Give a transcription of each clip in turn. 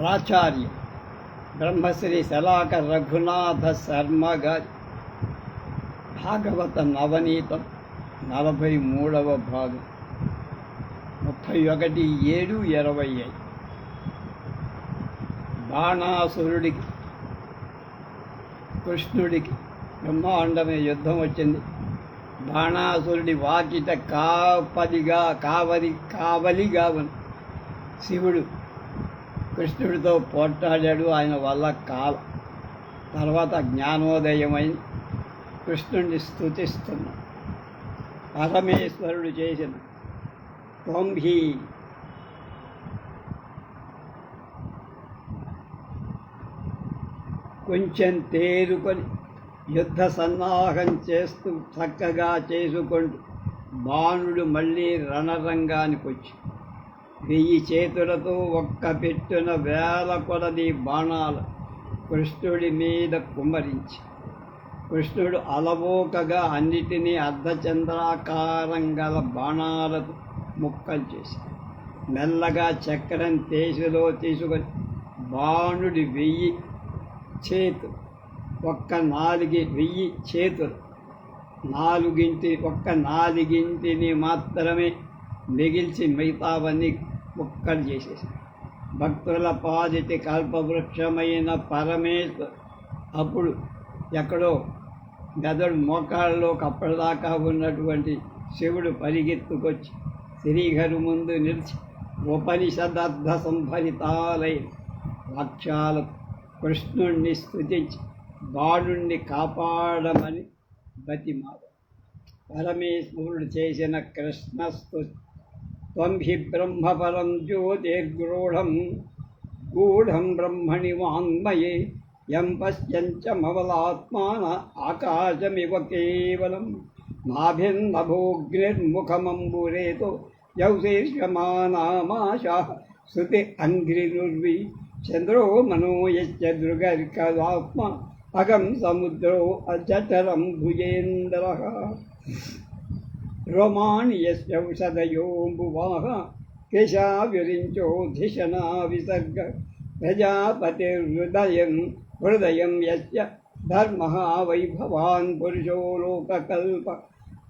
ప్రాచార్య. బ్రహ్మశ్రీ శలాక రఘునాథ శర్మ గారి భాగవత నవనీతం నలభై మూడవ భాగం. ముప్పై ఒకటి ఏడు ఇరవై ఐదు. బాణాసురుడికి కృష్ణుడికి బ్రహ్మాండమే యుద్ధం వచ్చింది. బాణాసురుడి వాకిట కాపలిగా కావలి కావలిగా ఉంది. శివుడు కృష్ణుడితో పోట్లాడాడు ఆయన వల్ల కాల. తర్వాత జ్ఞానోదయమై కృష్ణుడిని స్థుతిస్తున్నాడు పరమేశ్వరుడు చేసిన తొంభి కొంచెం తేరుకొని యుద్ధ సన్నాహం చేస్తూ చక్కగా చేసుకుంటూ బాణుడు మళ్ళీ రణరంగానికి వచ్చి వెయ్యి చేతులతో ఒక్క పెట్టున వేల కొలది బాణాలు కృష్ణుడి మీద కుమ్మరించి. కృష్ణుడు అలవోకగా అన్నిటినీ అర్ధచంద్రాకారం గల బాణాలతో ముక్కలు చేసి మెల్లగా చక్రం తేసులో తీసుకొని బాణుడి వెయ్యి చేతులు ఒక్క నాలుగు వెయ్యి చేతులు నాలుగింటి ఒక్క నాలుగింటిని మాత్రమే మిగిల్చి మిగతావన్నీ ముక్కలు చేసేసి. భక్తుల పాదితి కల్పవృక్షమైన పరమేశ్వర అప్పుడు ఎక్కడో గదడు మోకాళ్ళలో కప్పటిదాకా ఉన్నటువంటి శివుడు పరిగెత్తుకొచ్చి శ్రీహరి ముందు నిలిచి ఉపనిషదర్థ సంభరితాలై వాక్యాల కృష్ణుణ్ణి స్థుతించి బాణుణ్ణి కాపాడమని బతిమాడు పరమేశ్వరుడు చేసిన కృష్ణస్తుతి त्वं हि ब्रह्मफलं ज्योतिर्गूढं गूढं ब्रह्मणि वाङ्मये यं पश्यञ्च मवलात्मान आकाशमिव केवलं नाभिन्नभोग्निर्मुखमम्बुरेतो यौशीर्षमानामाशाः श्रुति अङ्घ्रिनुर्वि चन्द्रो मनो यश्च दृगर्कदात्मा अगं समुद्रो अजठरं भुजेन्द्रः యౌషధయోంబువాహ కేశావిరించో ధిషణా విసర్గ ప్రజాపతిర్హృదయం హృదయం యస్య ధర్మः వైభవాన్ పురుషో లోకకల్ప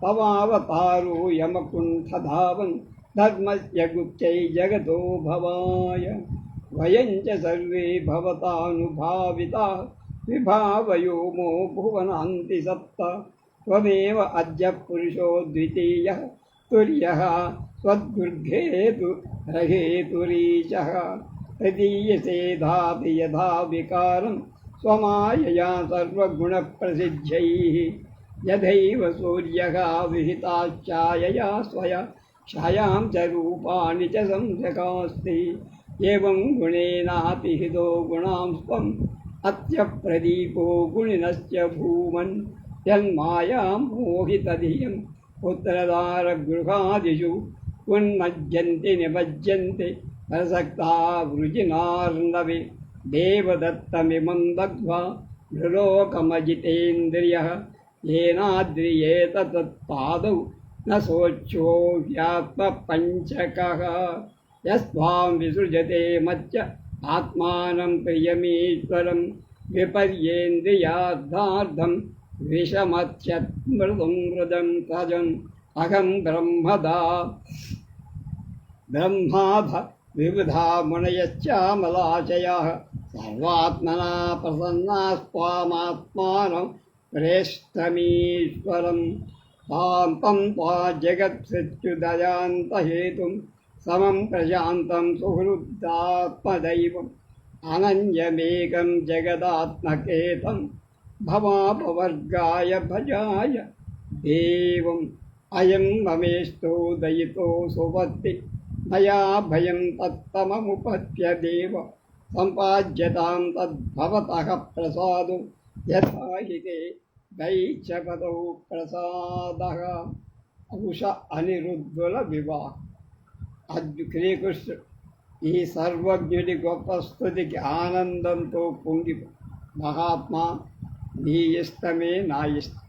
తవావతారో యమకుంఠధావన్ ధర్మస్య గుప్తై జగతో భవాయ వయం చ సర్వే భవతానుభావితా విభావయోమో భువనాంతి సప్త त्वमेव अद्य पुरुषो द्वितीयः तुर्यः त्वद्गुर्घेतु रहेतुरीशः तदीयसेधापि यथा विकारं स्वमायया सर्वगुणप्रसिद्ध्यैः यथैव सूर्यः विहिताश्चायया स्वया छायां च रूपाणि च संशकास्ति एवं गुणेनापि हितो गुणां स्वम् अत्यप्रदीपो गुणिनश्च भूमन् యన్మాయాం మోహితధియం పుత్రదారగృహాదిషు ఉన్మజ్జంతి నిమజ్జంతి ప్రసక్తా వృజినార్ణవి దేవదత్తమిమం దగ్ధ్వా నృలోకమజితేంద్రియ ఏనాద్రియేత తత్పాదౌ న శోచ్యో వ్యాత్మపంచక యస్వాం విసృజతే మచ్చ ఆత్మానం ప్రియమీశ్వరం విపర్యేంద్రియార్థార్థం विषमत्यमृदं मृदं तजम् अहं ब्रह्मदा। ब्रह्माभ विबुधा मुनयश्चामलाशयाः। सर्वात्मना प्रसन्नास्त्वामात्मानं प्रेष्ठमीश्वरं तां तं त्वा जगत्सृत्युदयान्तहेतुं समं प्रशान्तं सुहृदात्मदैवम्। अनन्यमेकं जगदात्मकेतं भवापवर्गाय भजाय देवम् अयं ममेष्टो दयितो सुवत्ति मया भयं तत्तममुपत्य देव सम्पाद्यतां तद्भवतः प्रसादो यथा हि ते दैत्यपदौ प्रसादः ఉష అనిరుద్ధుల వివాహం అర్జు శ్రీకృష్ణుడు ఈ సర్వజ్ఞుడి గొప్ప స్థుతికి ఆనందంతో పొంగి మహాత్మా నీ ఇష్టమే నా ఇష్టం.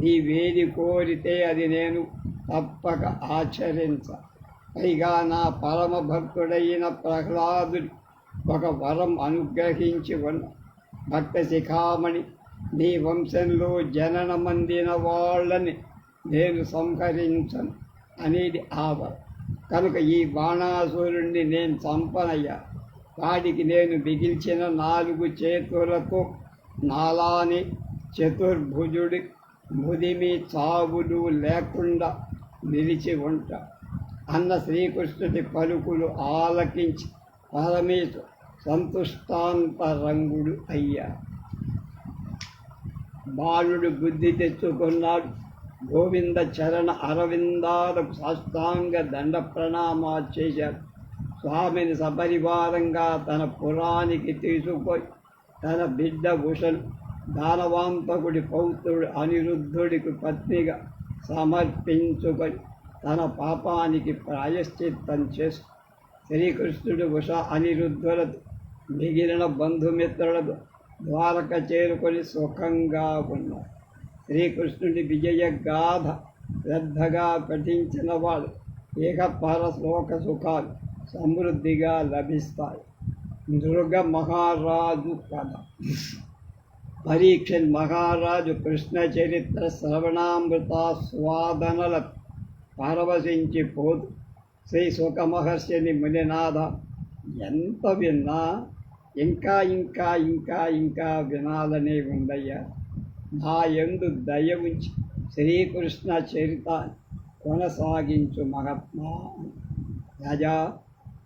నీవేది కోరితే అది నేను తప్పక ఆచరించ. పైగా నా పరమ భక్తుడైన ప్రహ్లాదుడు ఒక వరం అనుగ్రహించి ఉన్న భక్త శిఖామణి నీ వంశంలో జనన మందిన వాళ్ళని నేను సంహరించను అనేది ఆ వరం. కనుక ఈ బాణాసురుణ్ణి నేను చంపనయ్యా. వాడికి నేను మిగిల్చిన నాలుగు చేతులతో నాలాని చతుర్భుజుడి ముదిమి చావులు లేకుండా నిలిచి ఉంట. అన్న శ్రీకృష్ణుడి పలుకులు ఆలకించి పరమేశ్వర సంతుష్టాంతరంగుడు అయ్యా. బాలుడు బుద్ధి తెచ్చుకున్నాడు. గోవింద చరణ అరవిందాలకు సాష్టాంగ దండ ప్రణామాలు చేశాడు. స్వామిని సపరివారంగా తన పురానికి తీసుకొని తన బిడ్డ భూషణ్ దానవాంతకుడి పౌత్రుడు అనిరుద్ధుడికి పత్నిగా సమర్పించుకొని తన పాపానికి ప్రాయశ్చిత్తం చేసు. శ్రీకృష్ణుడు ఉష అనిరుద్ధులతో మిగిలిన బంధుమిత్రులతో ద్వారక చేరుకొని సుఖంగా ఉన్నారు శ్రీకృష్ణుడి విజయ గాథ శ్రద్ధగా పఠించిన వాడు ఏకపర శ్లోక సుఖాలు సమృద్ధిగా లభిస్తాయి. దుర్గ మహారాజు కథ పరీక్షన్ మహారాజు కృష్ణ చరిత్ర శ్రవణామృత స్వాదనల పరవశించి పోదు శ్రీ సుఖ మహర్షిని మునినాథ ఎంత విన్నా ఇంకా ఇంకా ఇంకా ఇంకా వినాలనే ఉందయ్యా. నా ఎందు దయ ఉంచి శ్రీకృష్ణ చరిత కొనసాగించు మహాత్మా. రాజా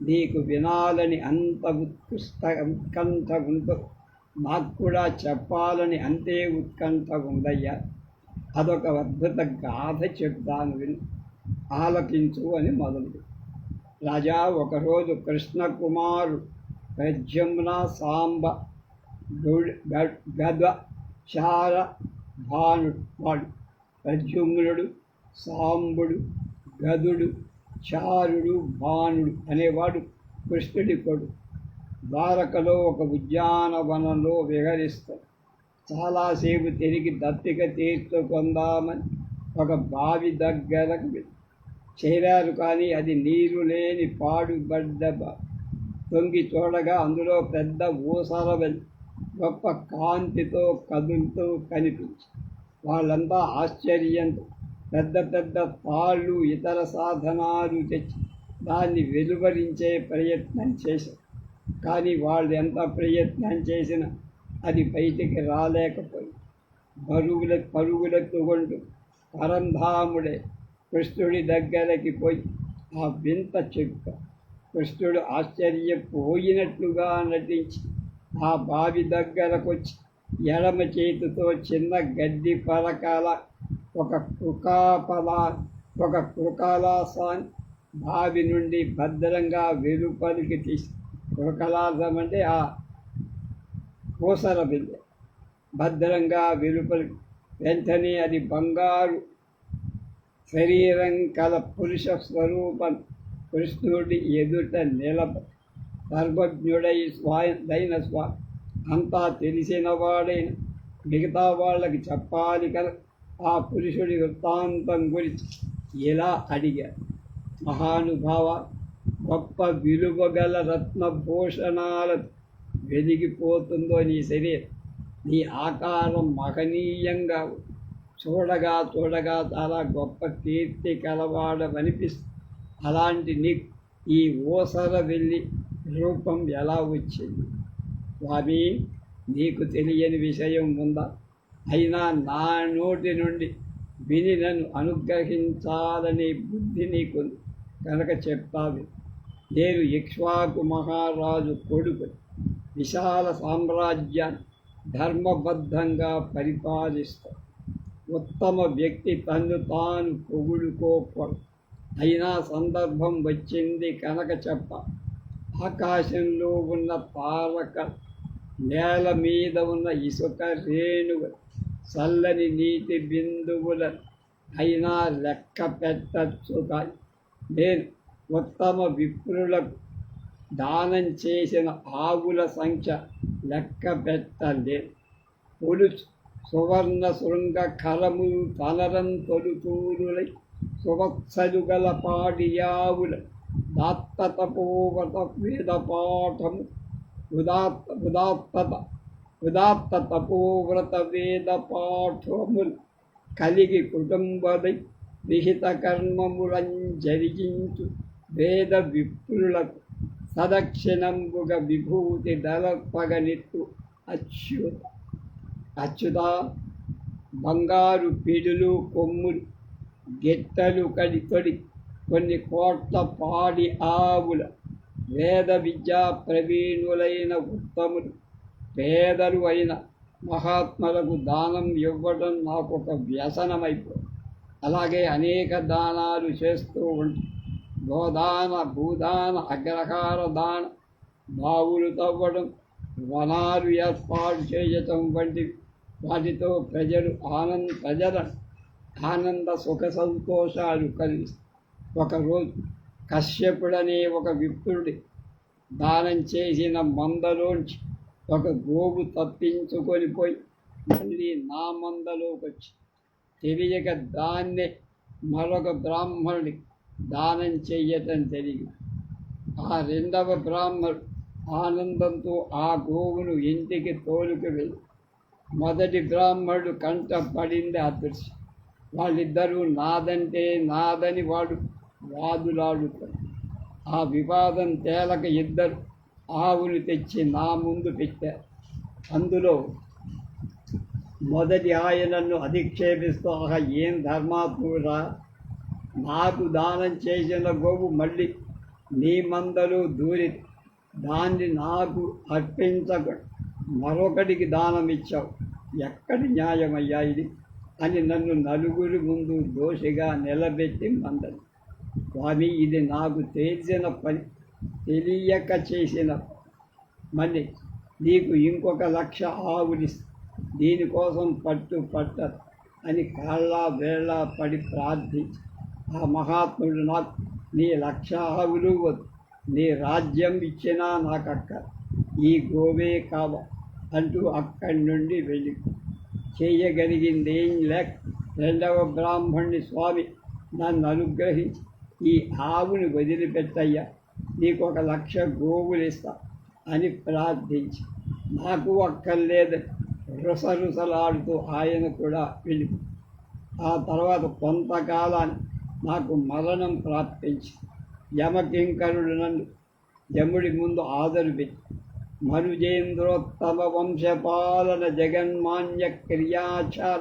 నీకు వినాలని అంత ఉత్కృష్ట ఉత్కంఠ ఉందో నాకు కూడా చెప్పాలని అంతే ఉత్కంఠ ఉందయ్యా అదొక అద్భుత గాథ చెప్తాను విని. ఆలకించు అని మొదలు రాజా ఒకరోజు కృష్ణకుమారు కుమారు సాంబ గద చార భానుడు వాడు ప్రద్యుమ్నుడు సాంబుడు గదుడు చారుడు బాణుడు అనేవాడు కృష్ణుడి కొడు ద్వారకలో ఒక ఉద్యానవనంలో విహరిస్తాడు. చాలాసేపు తిరిగి దత్తిక తీర్చుకుందామని ఒక బావి దగ్గరకు చేరారు కానీ అది నీరు లేని పాడుబడ్డ తొంగి చూడగా అందులో పెద్ద ఊసర గొప్ప కాంతితో కదులుతూ కనిపించి వాళ్ళంతా ఆశ్చర్యంతో పెద్ద పెద్ద తాళ్ళు ఇతర సాధనాలు తెచ్చి దాన్ని వెలువరించే ప్రయత్నం చేశారు కానీ వాళ్ళు ఎంత ప్రయత్నం చేసినా అది బయటికి రాలేకపోయింది బరువుల పరుగులెత్తుకుంటూ పరంధాముడే కృష్ణుడి దగ్గరకి పోయి ఆ వింత చెప్ప కృష్ణుడు ఆశ్చర్యపోయినట్లుగా నటించి ఆ బావి దగ్గరకు వచ్చి ఎడమ చేతితో చిన్న గడ్డి పరకాల ఒక కృకాపల ఒక కృకాలాసాన్ని బావి నుండి భద్రంగా వెలుపలికి తీసి కృకలాసం అంటే ఆ పూసల బిందె భద్రంగా వెలుపలికి వెంటనే అది బంగారు శరీరం కల పురుష స్వరూపం కృష్ణుడి ఎదుట నిలబ సర్వజ్ఞుడై స్వాదైన స్వా అంతా తెలిసిన వాడైన మిగతా వాళ్ళకి చెప్పాలి కదా. ఆ పురుషుడి వృత్తాంతం గురించి ఇలా అడిగారు మహానుభావ గొప్ప విలువ గల రత్నభూషణాలతో వెలిగిపోతుందో నీ శరీరం. నీ ఆకారం మహనీయంగా చూడగా చూడగా చాలా గొప్ప కీర్తి కలవాడమనిపిస్తుంది అలాంటి నీకు ఈ ఓసర వెళ్ళి రూపం ఎలా వచ్చింది? స్వామి నీకు తెలియని విషయం ఉందా? అయినా నా నోటి నుండి విని నన్ను అనుగ్రహించాలనే బుద్ధి నీకు కనుక చెప్పావి నేను ఇక్ష్వాకు మహారాజు కొడుకు. విశాల సామ్రాజ్యాన్ని ధర్మబద్ధంగా పరిపాలిస్తా. ఉత్తమ వ్యక్తి తన్ను తాను పొగుడుకోకూడదు. అయినా సందర్భం వచ్చింది కనుక చెప్ప. ఆకాశంలో ఉన్న తారక నేల మీద ఉన్న ఇసుక రేణువు చల్లని నీటి బిందువుల అయినా లెక్క పెట్టచ్చు కానీ నేను ఉత్తమ విప్రులకు దానం చేసిన ఆవుల సంఖ్య లెక్క పెట్టలేదు పొలుచు సువర్ణ శృంగ కలము తనరం తొలుతూరులై సువత్సలు గల పాడియావుల దాత్తతపోవత వేద పాఠము. ఉదాత్త ఉదాత్తత ఉదాత్త తపోవ్రత వేద పాఠములు కలిగి కుటుంబదై విహిత కర్మములంజరించు వేద విప్రులకు సదక్షిణంబుగ విభూతి దళపగనిత్తు అచ్యుత అచ్యుత బంగారు పిడులు కొమ్ములు గిట్టలు కడి తొడి కొన్ని కోట్ల పాడి ఆవుల వేద విద్యా ప్రవీణులైన ఉత్తములు పేదలు అయిన మహాత్మలకు దానం ఇవ్వడం నాకు ఒక వ్యసనమైపోయింది. అలాగే అనేక దానాలు చేస్తూ ఉంటాయి గోదాన భూదాన అగ్రహార దాన బావులు తవ్వడం వనాలు ఏర్పాటు చేయటం వంటివి వాటితో ప్రజలు ఆనంద ప్రజల ఆనంద సుఖ సంతోషాలు కలిగి ఒకరోజు కశ్యపుడనే ఒక విప్రుడి దానం చేసిన మందలోంచి ఒక గోవు తప్పించుకొని పోయి మళ్ళీ నా మందలోకి వచ్చి తెలియక దాన్నే మరొక బ్రాహ్మణుడి దానం చెయ్యటం జరిగింది. ఆ రెండవ బ్రాహ్మణుడు ఆనందంతో ఆ గోవును ఇంటికి తోలుకు వెళ్ళి మొదటి బ్రాహ్మణుడు కంటపడింది ఆ దృశ్యం వాళ్ళిద్దరూ నాదంటే నాదని వాడు వాదులాడుతారు. ఆ వివాదం తేలక ఇద్దరు ఆవులు తెచ్చి నా ముందు పెట్టారు అందులో మొదటి ఆయనను అధిక్షేపిస్తూ ఆహా ఏం ధర్మాత్ముడా నాకు దానం చేసిన గోవు మళ్ళీ నీ మందలు దూరి దాన్ని నాకు అర్పించక మరొకటికి దానం ఇచ్చావు. ఎక్కడి న్యాయమయ్యా ఇది? అని నన్ను నలుగురి ముందు దోషిగా నిలబెట్టి మందలు. స్వామి ఇది నాకు తెలిసిన పని. తెలియక చేసిన మళ్ళీ నీకు ఇంకొక లక్ష ఆవుని దీనికోసం పట్టు పట్టదు అని కాళ్ళ వేళ్ళ పడి ప్రార్థించి. ఆ మహాత్ముడు నాకు నీ లక్ష ఆవులు వద్దు. నీ రాజ్యం ఇచ్చినా నాకు అక్క ఈ గోవే కావ అంటూ అక్కడి నుండి వెళ్ళి చేయగలిగిందేం లేక రెండవ బ్రాహ్మణుని స్వామి నన్ను అనుగ్రహించి ఈ ఆవుని వదిలిపెట్టయ్యా. నీకు ఒక లక్ష గోవులు ఇస్తా అని ప్రార్థించి. నాకు ఒక్కర్లేదు రుసరుసలాడుతూ ఆయన కూడా వెళ్ళి ఆ తర్వాత కొంతకాలాన్ని నాకు మరణం ప్రాప్తించి. యమకింకరుడు నన్ను యముడి ముందు ఆదరుపెట్టి మరుజేంద్రోత్తమ వంశపాలన జగన్మాన్య క్రియాచార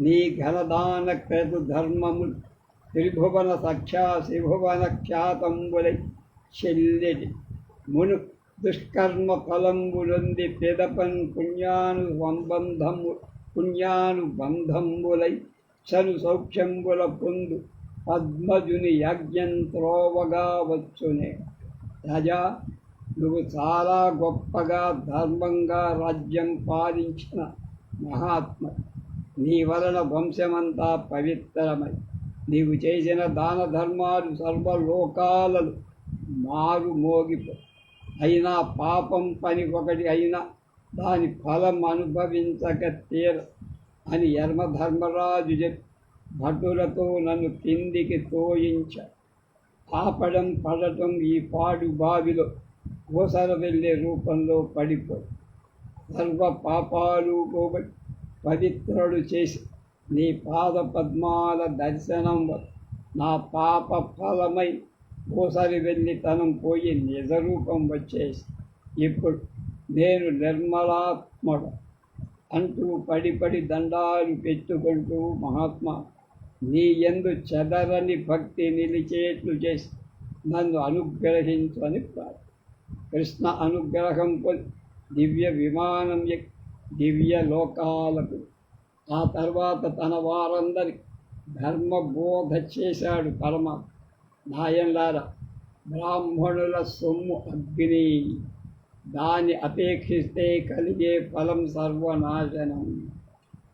నీ ఘనదాన క్రతు ధర్మములు త్రిభువన సఖ్యా శ్రీభువన ఖ్యాతంబులై చెల్లెది మును దుష్కర్మ ఫలంబులంది పెదపన్ పుణ్యాను సంబంధము పుణ్యాను బంధంబులై చను సౌఖ్యంబుల పొందు పద్మజుని యజ్ఞం త్రోవగా వచ్చునే. రాజా నువ్వు చాలా గొప్పగా ధర్మంగా రాజ్యం పాలించిన మహాత్మ. నీ వలన వంశమంతా పవిత్రమై. నీవు చేసిన దాన ధర్మాలు సర్వలోకాలను మారు మోగిపో అయినా పాపం పని ఒకటి అయినా దాని ఫలం అనుభవించక తీర అని యర్మధర్మరాజు చెప్పి భటులతో నన్ను కిందికి తోయించ. ఆపడం పడటం ఈ పాడు బావిలో కోసర వెళ్ళే రూపంలో పడిపోయి సర్వ పాపాలు పోబడి పవిత్రుడు చేసి నీ పాద పద్మాల దర్శనం నా పాప ఫలమై ఓసారి వెళ్ళి తనం పోయి నిజరూపం వచ్చేసి ఇప్పుడు నేను నిర్మలాత్మడు అంటూ పడి పడి దండాలు పెట్టుకుంటూ మహాత్మా నీ ఎందు చెదరని భక్తి నిలిచేట్లు చేసి నన్ను అనుగ్రహించు అని ప్రార్థన. కృష్ణ అనుగ్రహం పొంది దివ్య విమానం దివ్య లోకాలకు ఆ తర్వాత తన వారందరి ధర్మబోధ చేశాడు పరమాత్మ. నాయన్లారా బ్రాహ్మణుల సొమ్ము అగ్ని. దాన్ని అపేక్షిస్తే కలిగే ఫలం సర్వనాశనం.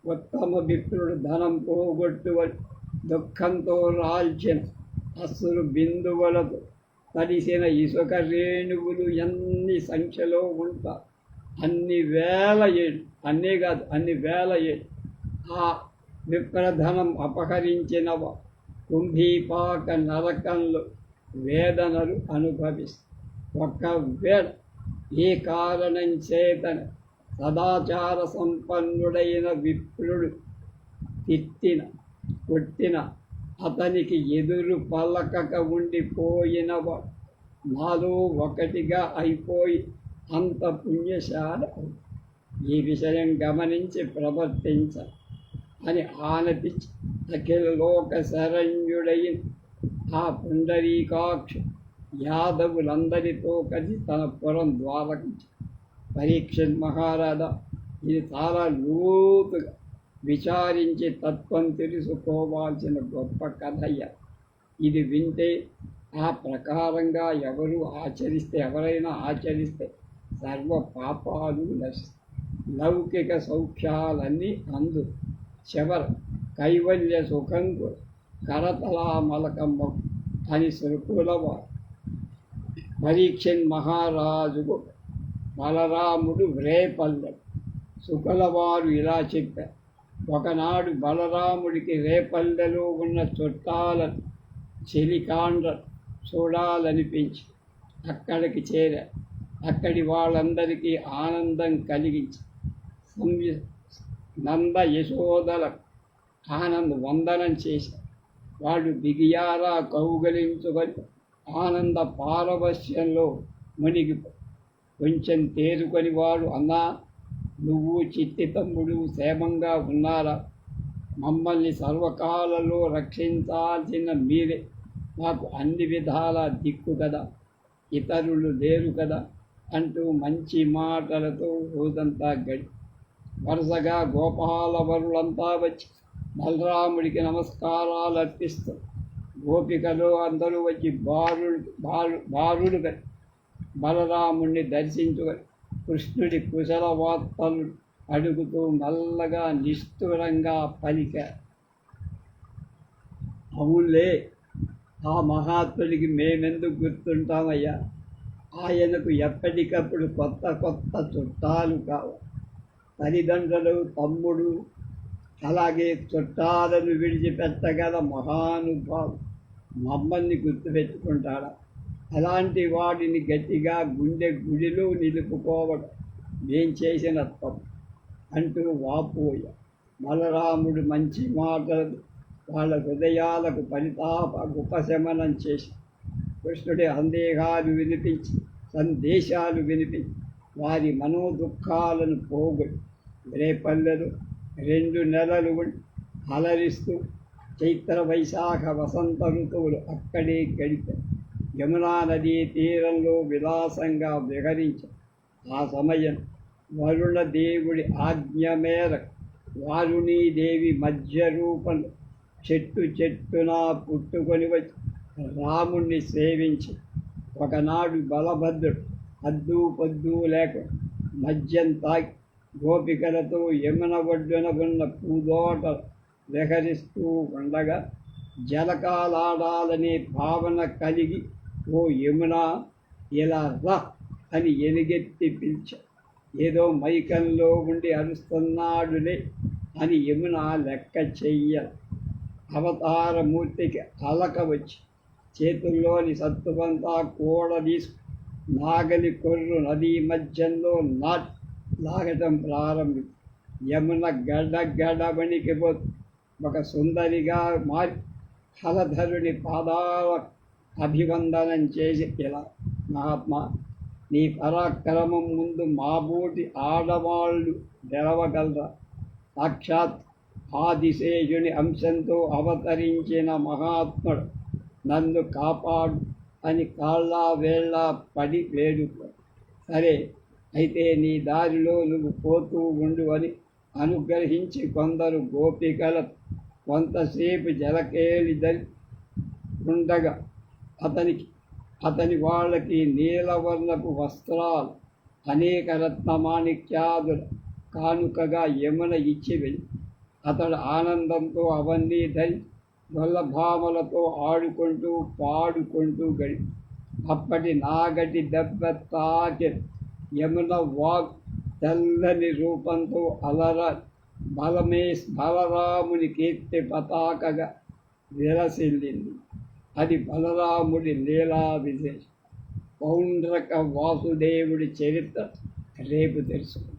ఉత్తమ మిత్రుడు ధనం పోగొట్టు దుఃఖంతో రాల్చిన అస్సులు బిందువులతో తడిసిన ఇసుక రేణువులు ఎన్ని సంఖ్యలో ఉంటా అన్ని వేల ఏడు అన్నీ కాదు అన్ని వేల ఏడు ఆ విప్రధనం అపహరించినవా కుంభీపాక నరకంలో వేదనలు అనుభవిస్తాయి ఒక వేళ ఏ కారణం చేతన సదాచార సంపన్నుడైన విప్రుడు తిట్టిన కొట్టిన అతనికి ఎదురు పలకక ఉండిపోయిన నాలో ఒకటిగా అయిపోయి అంత పుణ్యశాల ఈ విషయం గమనించి ప్రవర్తించాలి అని ఆనపించి అఖిల లోక శరణ్యుడైన ఆ పుండరీకాక్ష యాదవులందరితో కలిసి తన పురం ద్వారకించి పరీక్ష మహారాజా ఇది చాలా లోతుగా విచారించి తత్వం తెలుసుకోవాల్సిన గొప్ప కథయ్య. ఇది వింటే ఆ ప్రకారంగా ఎవరు ఆచరిస్తే ఎవరైనా ఆచరిస్తే సర్వ పాపాలు లౌకిక సౌఖ్యాలన్నీ అందు చివర కైవల్య సుఖంకు కరతలామలకమ్మ అని సుకులవారు పరీక్షన్ మహారాజుకు బలరాముడు రేపల్లె. శుకులవారు ఇలా చెప్పారు. ఒకనాడు బలరాముడికి రేపల్లెలో ఉన్న చుట్టాలను చెలికాండ చూడాలనిపించి అక్కడికి చేరారు. అక్కడి వాళ్ళందరికీ ఆనందం కలిగించి సంయ నంద యశోదల ఆనంద వందనం చేశారు వాళ్ళు బిగియారా కౌగలించుకొని ఆనంద పారవశ్యంలో మునిగి కొంచెం తేరుకొని వాడు అన్నా నువ్వు చిట్టి తమ్ముడు క్షేమంగా ఉన్నారా? మమ్మల్ని సర్వకాలలో రక్షించాల్సిన మీరే. మాకు అన్ని విధాల దిక్కు కదా ఇతరులు లేరు కదా అంటూ మంచి మాటలతో రోజంతా గడి వరుసగా గోపాలవరులంతా వచ్చి బలరాముడికి నమస్కారాలు అర్పిస్తూ గోపికలు అందరూ వచ్చి బారుడు బారు బారుడు బలరాముణ్ణి దర్శించుకొని కృష్ణుడి కుశల వార్తలు అడుగుతూ నల్లగా నిష్ఠురంగా పలికారు. అవులే ఆ మహాత్ముడికి మేమెందుకు గుర్తుంటామయ్యా? ఆయనకు ఎప్పటికప్పుడు కొత్త కొత్త చుట్టాలు కావాలి. తల్లిదండ్రులు తమ్ముడు అలాగే చుట్టాలను విడిచిపెట్టగల మహానుభావు మమ్మల్ని గుర్తుపెట్టుకుంటాడా. అలాంటి వాడిని గట్టిగా గుండె గుడిలో నిలుపుకోవడం నేను చేసిన తప్పు అంటూ వాపోయ బలరాముడు మంచి మాటలు వాళ్ళ హృదయాలకు పరితాప ఉపశమనం చేసి కృష్ణుడి సందేహాలు వినిపించి సందేశాలు వినిపించి వారి మనోదుఖాలను పోగొట్టి రేపల్లెలు రెండు నెలలు అలరిస్తూ చైత్ర వైశాఖ వసంత ఋతువులు అక్కడే గడిపారు యమునా నదీ తీరంలో విలాసంగా విహరించారు ఆ సమయం వరుణ దేవుడి ఆజ్ఞ మేరకు వారుణీదేవి మధ్య రూపంలో చెట్టు చెట్టున పుట్టుకొని వచ్చి రాముణ్ణి సేవించి. ఒకనాడు బలభద్రుడు అద్దు పొద్దు లేక మద్యం తాకి గోపికలతో యమున ఒడ్డునకున్న పూదోట విహరిస్తూ ఉండగా జలకాలాడాలనే భావన కలిగి ఓ యమున ఇలా రా అని ఎలుగెత్తి పిలిచ ఏదో మైకంలో ఉండి అరుస్తున్నాడులే అని యమున లెక్క చెయ్య అవతారమూర్తికి అలక వచ్చి చేతుల్లోని సత్తువంతా కూడ తీసుకు నాగలి కొర్రు నదీ మధ్యంలో నాట్ లాగటం ప్రారంభి యమున గడ్డ గడ్డ ఒక సుందరిగా మారి హలధరుని పాదాల అభివందనం చేసి ఇలా మహాత్మా నీ పరాక్రమం ముందు మాబూటి ఆడవాళ్ళు గెలవగలరా? సాక్షాత్ ఆదిశేయుని అంశంతో అవతరించిన మహాత్ముడు నన్ను కాపాడు అని కాళ్ళ వేళ్ళ పడి వేడుకో సరే అయితే నీ దారిలో నువ్వు పోతూ ఉండు అని అనుగ్రహించి కొందరు గోపికల కొంతసేపు జలకేలి దరి ఉండగా అతనికి అతని వాళ్ళకి నీలవర్ణపు వస్త్రాలు అనేక రత్నమాణిక్యాదుల కానుకగా యమున ఇచ్చి వెళ్ళి అతడు ఆనందంతో అవన్నీ ధరి గొల్లభామలతో ఆడుకుంటూ పాడుకుంటూ గడి అప్పటి నాగటి దెబ్బ తాకి యమున వాగ్ తెల్లని రూపంతో అలర బలమే బలరాముని కీర్తి పతాకగా విరసిల్లింది. అది బలరాముడి లీలా విశేషం పౌండ్రక వాసుదేవుడి చరిత్ర రేపు తెలుసుకుంది.